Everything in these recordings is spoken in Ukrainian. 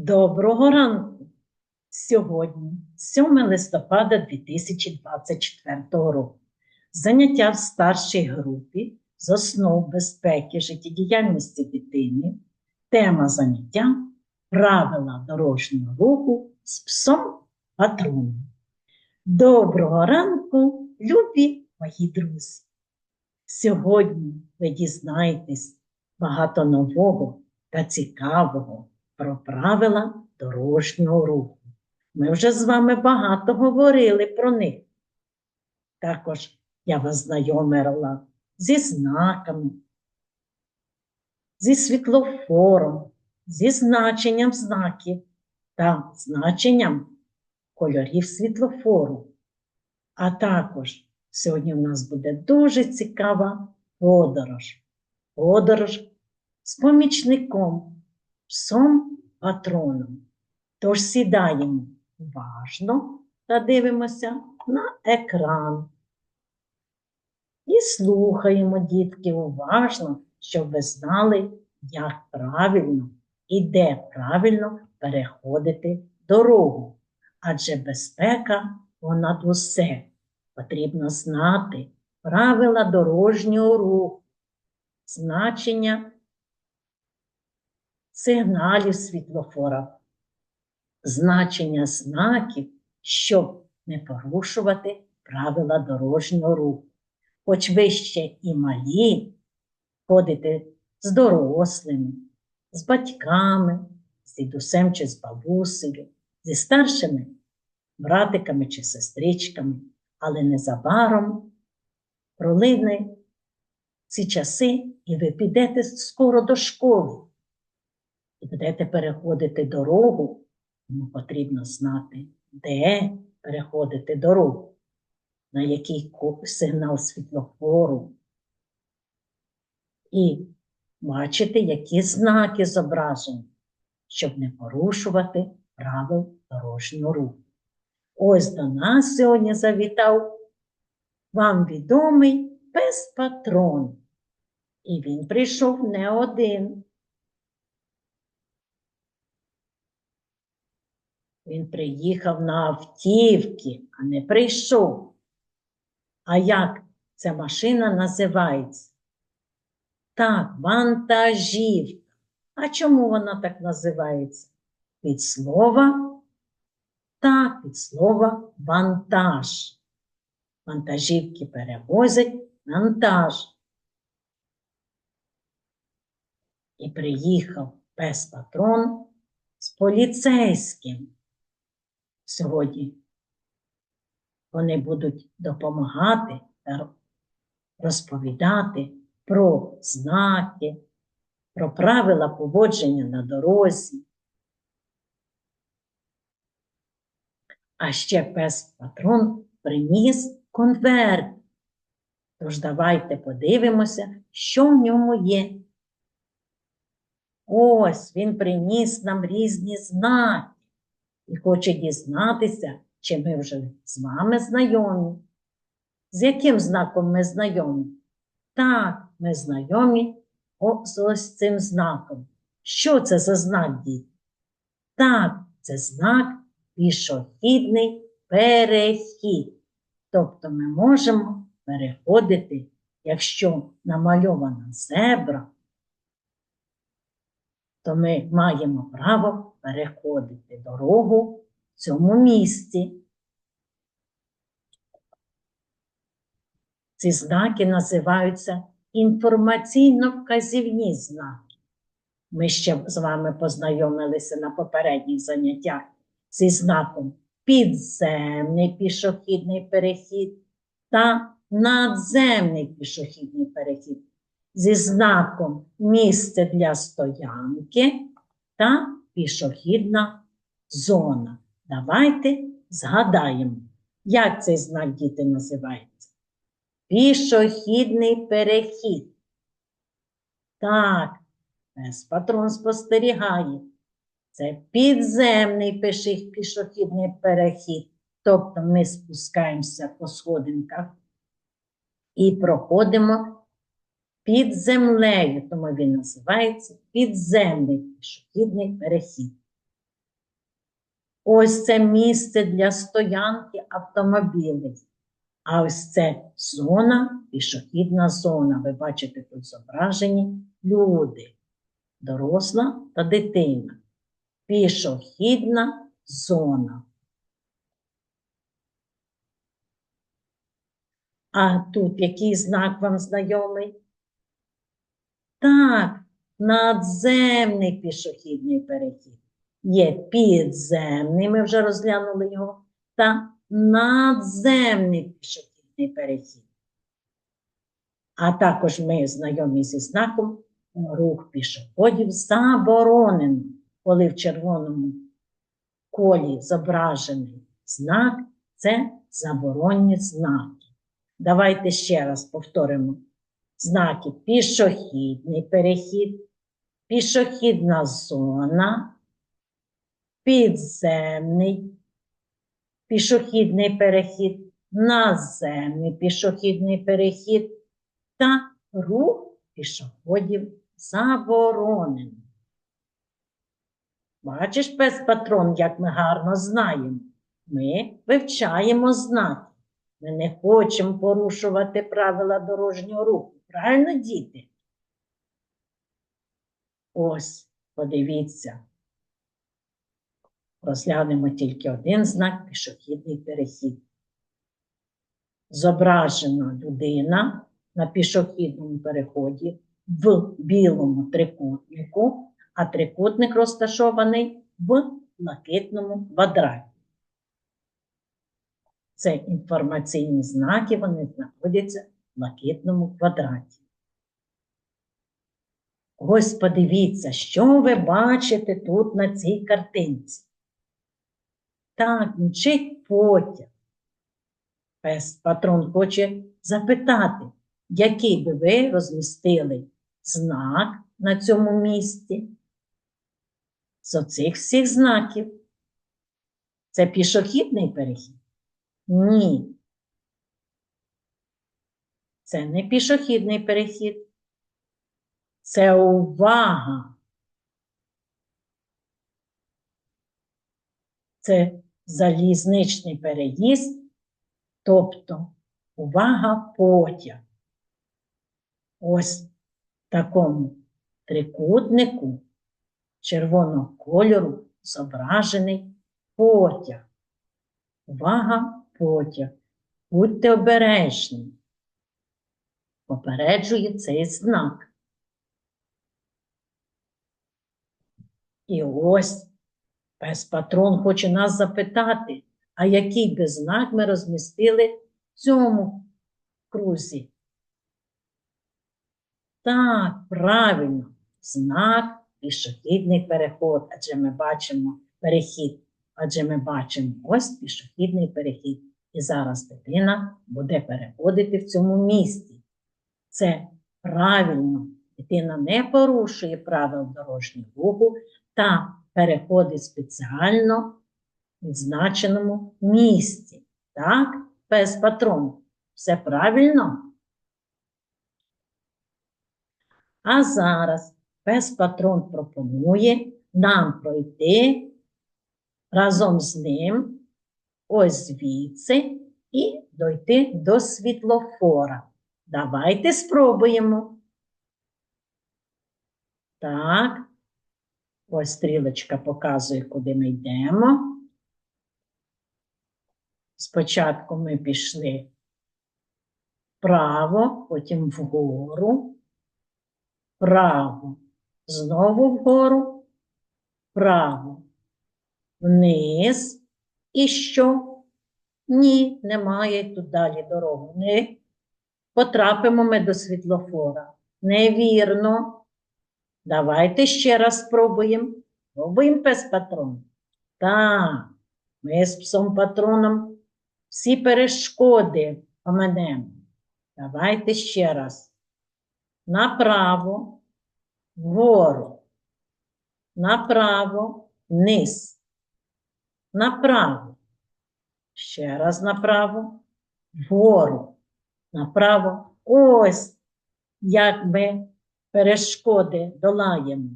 Доброго ранку! Сьогодні, 7 листопада 2024 року, заняття в старшій групі з основ безпеки життєдіяльності дитини. Тема заняття правила дорожнього руху з псом патроном. Доброго ранку, любі мої друзі! Сьогодні ви дізнаєтесь багато нового та цікавого про правила дорожнього руху. Ми вже з вами багато говорили про них. Також я вас знайомила зі знаками, зі світлофором, зі значенням знаків та значенням кольорів світлофору. А також сьогодні в нас буде дуже цікава подорож. Подорож з помічником, псом патроном. Тож сідаємо уважно та дивимося на екран. І слухаємо, дітки, уважно, щоб ви знали, як правильно і де правильно переходити дорогу. Адже безпека понад усе. Потрібно знати правила дорожнього руху, значення сигналів світлофора, значення знаків, щоб не порушувати правила дорожнього руху. Хоч ви ще і малі, ходите з дорослими, з батьками, з дідусем чи з бабусею, зі старшими братиками чи сестричками, але незабаром пролине ці часи, і ви підете скоро до школи і будете переходити дорогу, тому потрібно знати, де переходити дорогу, на який сигнал світлофору. І бачити, які знаки зображені, щоб не порушувати правил дорожнього руху. Ось до нас сьогодні завітав вам відомий пес патрон. І він прийшов не один. Він приїхав на автівки, а не прийшов. А як ця машина називається? Так, вантажівка. А чому вона так називається? Від слова? Так, від слова вантаж. Вантажівки перевозять вантаж. І приїхав пес патрон з поліцейським. Сьогодні вони будуть допомагати розповідати про знаки, про правила поводження на дорозі. А ще пес патрон приніс конверт. Тож давайте подивимося, що в ньому є. Ось він приніс нам різні знаки і хоче дізнатися, чи ми вже з вами знайомі. З яким знаком ми знайомі? Так, ми знайомі з ось цим знаком. Що це за знак, діти? Так, це знак пішохідний перехід. Тобто ми можемо переходити, якщо намальована зебра, то ми маємо право переходити дорогу в цьому місці. Ці знаки називаються інформаційно-вказівні знаки. Ми ще з вами познайомилися на попередніх заняттях зі знаком підземний пішохідний перехід та надземний пішохідний перехід зі знаком місце для стоянки та пішохідна зона. Давайте згадаємо, як цей знак діти називається. Пішохідний перехід. Так, пес патрон спостерігає. Це підземний пішохідний перехід. Тобто ми спускаємося по сходинках і проходимо під землею, тому він називається підземний пішохідний перехід. Ось це місце для стоянки автомобілів. А ось це зона, пішохідна зона. Ви бачите тут зображені люди, доросла та дитина. Пішохідна зона. А тут який знак вам знайомий? Так, надземний пішохідний перехід. Є підземний, ми вже розглянули його, та надземний пішохідний перехід. А також ми знайомі зі знаком рух пішоходів заборонено, коли в червоному колі зображений знак, це заборонні знаки. Давайте ще раз повторимо знаки пішохідний перехід, пішохідна зона, підземний пішохідний перехід, наземний пішохідний перехід та рух пішоходів заборонений. Бачиш, пес патрон, як ми гарно знаємо. Ми вивчаємо знаки. Ми не хочемо порушувати правила дорожнього руху. Правильно, діти? Ось, подивіться. Розглянемо тільки один знак пішохідний перехід. Зображена людина на пішохідному переході в білому трикутнику, а трикутник розташований в блакитному квадраті. Це інформаційні знаки, вони знаходяться блакитному квадраті. Ось подивіться, що ви бачите тут на цій картинці. Так, мчить потяг. Пес патрон хоче запитати, який би ви розмістили знак на цьому місці? З оцих всіх знаків. Це пішохідний перехід? Ні. Це не пішохідний перехід. Це увага. Це залізничний переїзд, тобто увага потяг. Ось в такому трикутнику червоного кольору зображений потяг. Увага потяг. Будьте обережні. Попереджує цей знак. І ось пес патрон хоче нас запитати, а який би знак ми розмістили в цьому крузі? Так, правильно, знак пішохідний переход, адже ми бачимо перехід, адже ми бачимо ось пішохідний перехід. І зараз дитина буде переходити в цьому місці. Це правильно, дитина не порушує правил дорожнього руху та переходить спеціально в відзначеному місці. Так, пес патрон. Все правильно? А зараз пес патрон пропонує нам пройти разом з ним ось звідси і дойти до світлофора. Давайте спробуємо. Так, ось стрілочка показує, куди ми йдемо. Спочатку ми пішли вправо, потім вгору, вправо, знову вгору, вправо, вниз. І що? Ні, немає тут далі дороги. Потрапимо ми до світлофора. Невірно. Давайте ще раз спробуємо. Пробуємо пес патрон. Так, ми з псом патроном всі перешкоди оминемо. Давайте ще раз. Направо, вгору, направо, вниз, направо. Ще раз направо, вгору, направо. Ось як ми перешкоди долаємо.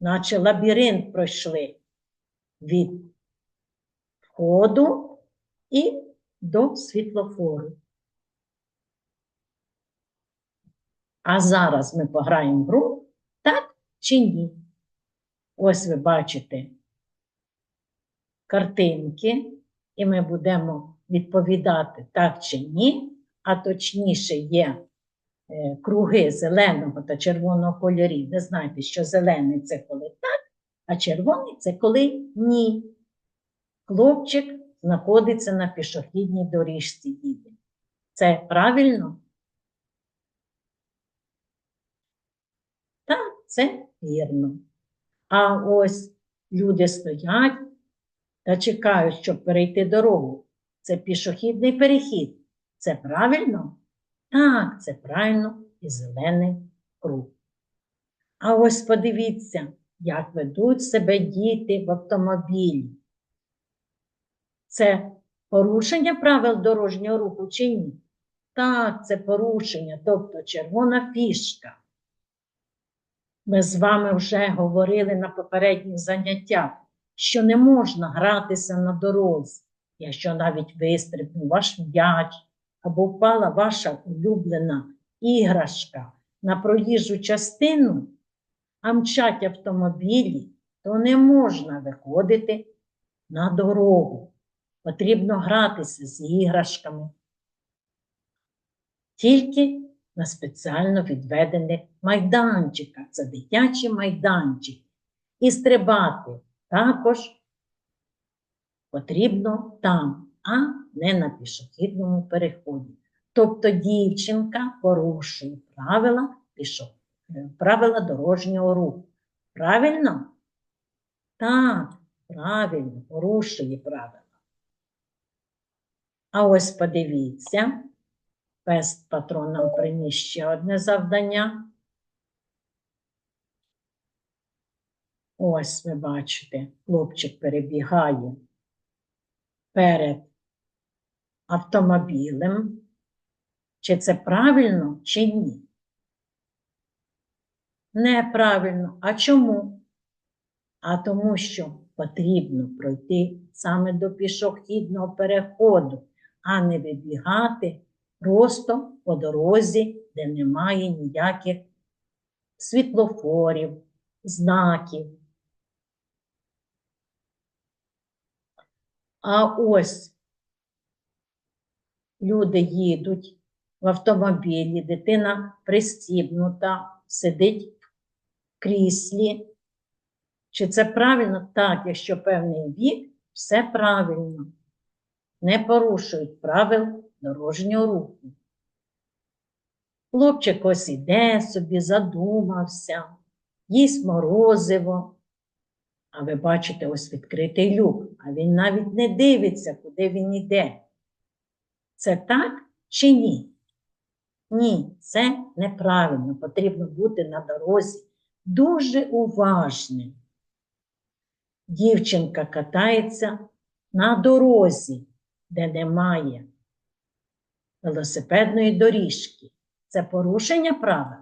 Наче лабіринт пройшли. від входу і до світлофору. А зараз ми пограємо гру, так чи ні? Ось ви бачите картинки, і ми будемо відповідати так чи ні, а точніше є е, круги зеленого та червоного кольорів. Ви знаєте, що зелений це коли так, а червоний це коли ні. Хлопчик знаходиться на пішохідній доріжці їде. Це правильно? Так, це вірно. А ось люди стоять та чекають, щоб перейти дорогу. Це пішохідний перехід. Це правильно? Так, це правильно і зелений круг. А ось подивіться, як ведуть себе діти в автомобілі. Це порушення правил дорожнього руху чи ні? Так, це порушення, тобто червона фішка. Ми з вами вже говорили на попередніх заняттях, що не можна гратися на дорозі, якщо навіть вистрибнув ваш м'яч або впала ваша улюблена іграшка на проїжджу частину, а мчать автомобілі, то не можна виходити на дорогу. Потрібно гратися з іграшками. Тільки на спеціально відведених майданчиках. Це дитячі майданчики. І стрибати також потрібно там, а не на пішохідному переході. Тобто дівчинка порушує правила, пішо, правила дорожнього руху. Правильно? Так, правильно, порушує правила. А ось подивіться, пес патрон нам приніс ще одне завдання. Ось ви бачите, хлопчик перебігає перед автомобілем. Чи це правильно, чи ні? Неправильно. А чому? А тому, що потрібно пройти саме до пішохідного переходу, а не вибігати просто по дорозі, де немає ніяких світлофорів, знаків. А ось люди їдуть в автомобілі, дитина пристібнута, сидить в кріслі. Чи це правильно? Так, якщо певний вік, все правильно. Не порушують правил дорожнього руху. Хлопчик ось іде собі, задумався, їсть морозиво. А ви бачите ось відкритий люк, а він навіть не дивиться, куди він іде. Це так чи ні? Ні, це неправильно. Потрібно бути на дорозі дуже уважним. Дівчинка катається на дорозі, де немає велосипедної доріжки. Це порушення правил?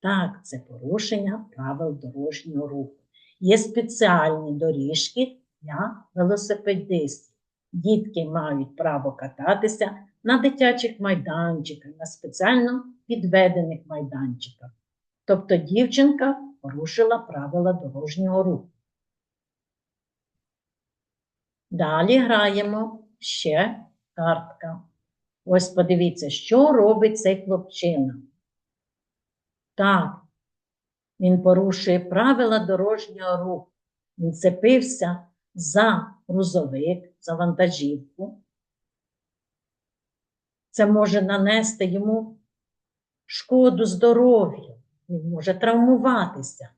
Так, це порушення правил дорожнього руху. Є спеціальні доріжки для велосипедистів. Дітки мають право кататися на дитячих майданчиках, на спеціально підведених майданчиках. Тобто дівчинка порушила правила дорожнього руху. Далі граємо ще картка. Ось подивіться, що робить цей хлопчина. Так, він порушує правила дорожнього руху. Він цепився за грузовик, за вантажівку. Це може нанести йому шкоду здоров'ю, він може травмуватися.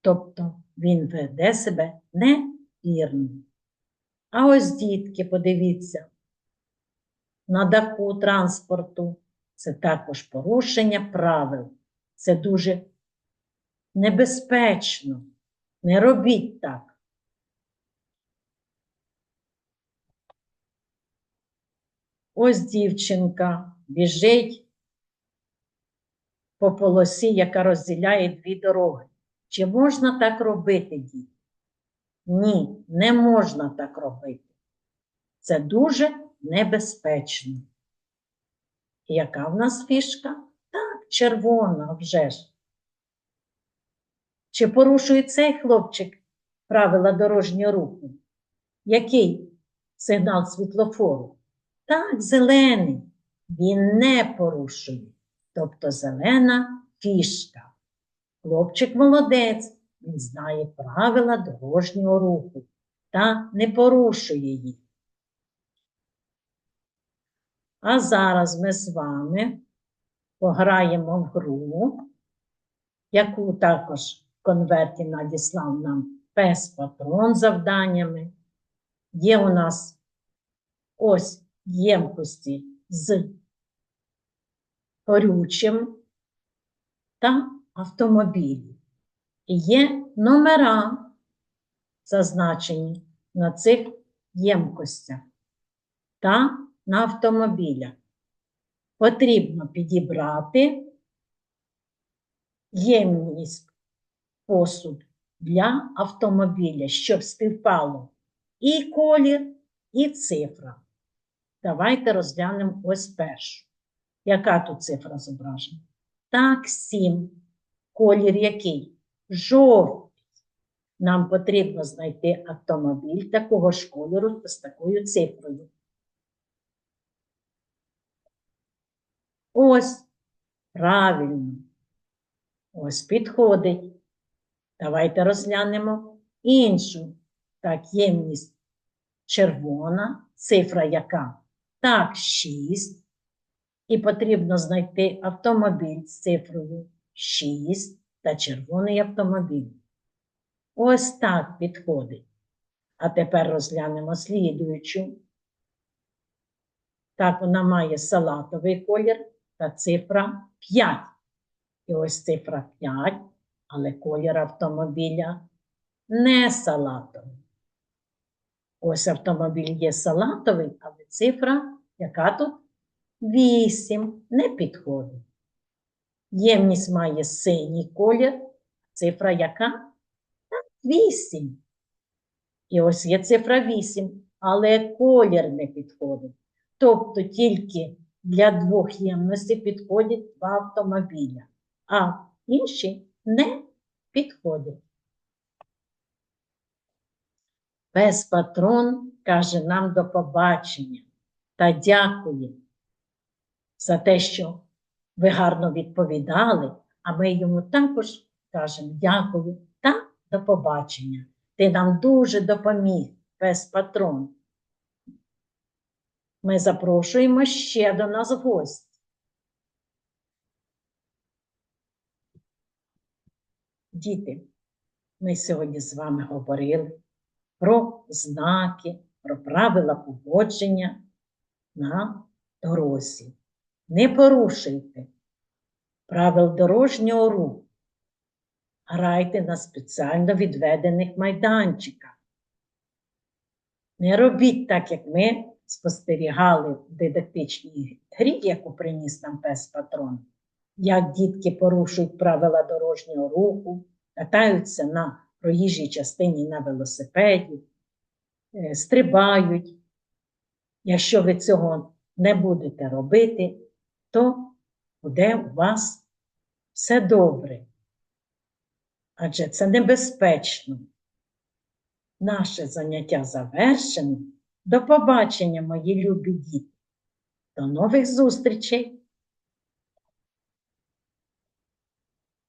Тобто він веде себе невірно. А ось дітки, подивіться, на даху транспорту це також порушення правил. Це дуже небезпечно. Не робіть так. Ось дівчинка біжить по полосі, яка розділяє дві дороги. Чи можна так робити, діти? Ні, не можна так робити. Це дуже небезпечно. Яка в нас фішка? Так, червона вже ж. Чи порушує цей хлопчик правила дорожнього руху? Який сигнал світлофору? Так, зелений. Він не порушує. Тобто зелена фішка. Хлопчик молодець, він знає правила дорожнього руху та не порушує їх. А зараз ми з вами пограємо в гру, яку також в конверті надіслав нам пес патрон завданнями. Є у нас ось ємкості з горючим та автомобілі. І є номера, зазначені на цих ємкостях та на автомобілях. Потрібно підібрати ємність посуд для автомобіля, щоб співпало і колір, і цифра. Давайте розглянемо ось першу. Яка тут цифра зображена? Так, 7. Колір який? Жовтий. Нам потрібно знайти автомобіль такого ж кольору з такою цифрою. Ось, правильно. Ось підходить. Давайте розглянемо іншу. Так, ємність червона, цифра яка? Так, 6. І потрібно знайти автомобіль з цифрою 6 та червоний автомобіль. Ось так підходить. А тепер розглянемо слідуючу. Так, вона має салатовий колір та цифра 5. І ось цифра 5, але колір автомобіля не салатовий. Ось автомобіль є салатовий, але цифра, яка тут? 8 не підходить. Ємність має синій колір, цифра яка? 8. І ось є цифра 8, але колір не підходить. Тобто тільки для двох ємностей підходять два автомобіля, а інші не підходять. Пес патрон каже нам до побачення та дякує за те, що ви гарно відповідали, а ми йому також кажемо дякую та до побачення. Ти нам дуже допоміг, пес патрон. Ми запрошуємо ще до нас в гості. Діти, ми сьогодні з вами говорили про знаки, про правила поводження на дорозі. Не порушуйте правил дорожнього руху. Грайте на спеціально відведених майданчиках. Не робіть так, як ми спостерігали в дидактичній грі, яку приніс нам пес патрон, як дітки порушують правила дорожнього руху, катаються на проїжджій частині на велосипеді, е, стрибають. Якщо ви цього не будете робити, то буде у вас все добре. Адже це небезпечно. Наше заняття завершено. До побачення, мої любі діти. До нових зустрічей!